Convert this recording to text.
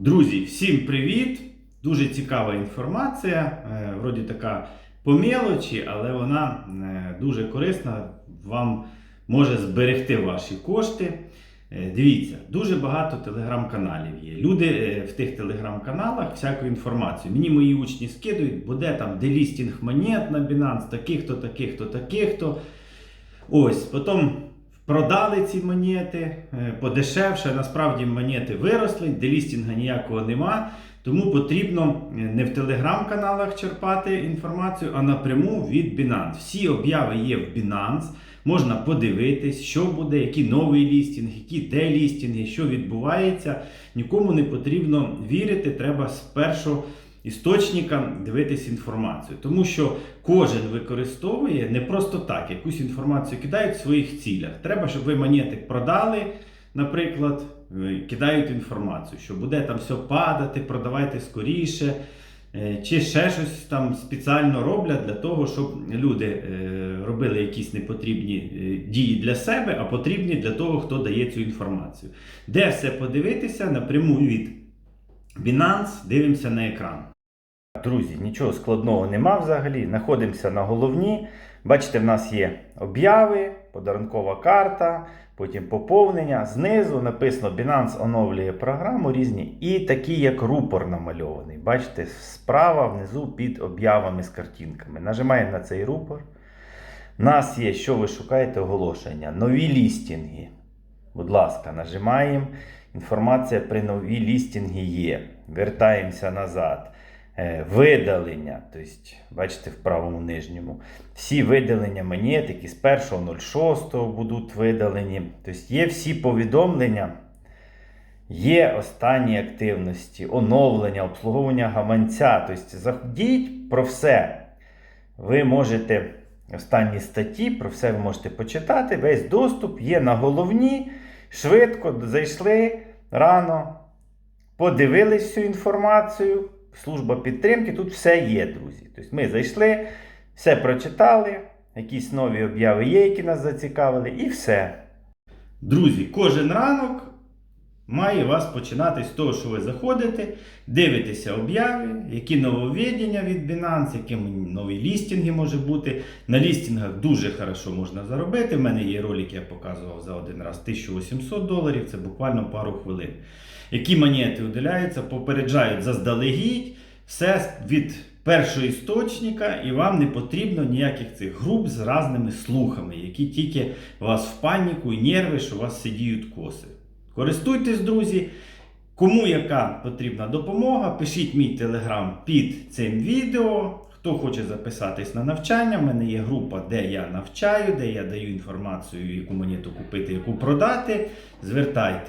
Друзі, всім привіт! Дуже цікава інформація. Е, Вроді така по мелочі, але вона е, дуже корисна, вам може зберегти ваші кошти. Е, Дивіться, дуже багато телеграм-каналів є. Люди в тих телеграм-каналах всяку інформацію. Мені мої учні скидують, буде там делістінг монет на Binance, таких-то, таких-то, таких-то. Ось, потім продали ці монети е, подешевше. Насправді монети виросли, делістінга ніякого нема. Тому потрібно е, не в телеграм-каналах черпати інформацію, а напряму від Binance. Всі обяви є в Binance. Можна подивитись, що буде, які новий лістінг, які делістінги, що відбувається. Нікому не потрібно вірити, треба з першого істочника дивитись інформацію. Тому що кожен використовує не просто так, якусь інформацію кидають в своїх цілях. Треба, щоб ви монетик продали, наприклад, е, кидають інформацію, що буде там все падати, продавайте скоріше. Е, Чи ще щось там спеціально роблять для того, щоб люди е, робили якісь непотрібні дії для себе, а потрібні для того, хто дає цю інформацію. Де все подивитися напряму від Binance, дивимося на екран. Друзі, нічого складного нема взагалі. Знаходимося на головні. Бачите, в нас є обяви, подарункова карта, потім поповнення. Знизу написано Binance оновлює програму різні. І такий як рупор намальований. Бачите, справа внизу під об'явами з картинками. Нажимаємо на цей рупор. У нас є, що ви шукаєте, оголошення. Нові лістінги. Будь ласка, нажимаємо. Інформація про нові лістінги є. Вертаємося назад. Е, Видалення, тобто, бачите, в правому нижньому. Всі видалення монет, які з 1.06 будуть видалені. Тобто є всі повідомлення, є останні активності, оновлення, обслуговування гаманця. Тобто, заходіть про все. Ви можете останні статті, про все ви можете почитати. Весь доступ є на головні. Швидко зайшли рано, подивились всю інформацію. Служба підтримки, тут все є, друзі. Тобто ми зайшли, все прочитали, якісь нові обяви є, які нас зацікавили, і все. Друзі, кожен ранок має вас починати з того, що ви заходите, дивитеся обяви, які нововведення від Binance, які нові лістінги може бути. На лістінгах дуже хорошо можна заробити. У мене є ролик, я показував за один раз 1800 доларів, це буквально пару хвилин. Які монети виділяються, попереджають заздалегідь, все від першого істочника, і вам не потрібно ніяких цих груп з разними слухами, які тільки вас в паніку і нерви, що у вас сидіють коси. Користуйтесь, друзі. Кому яка потрібна допомога, пишіть мій телеграм під цим відео. Хто хоче записатись на навчання, в мене є група, де я навчаю, де я даю інформацію, яку монету купити, яку продати. Звертайте.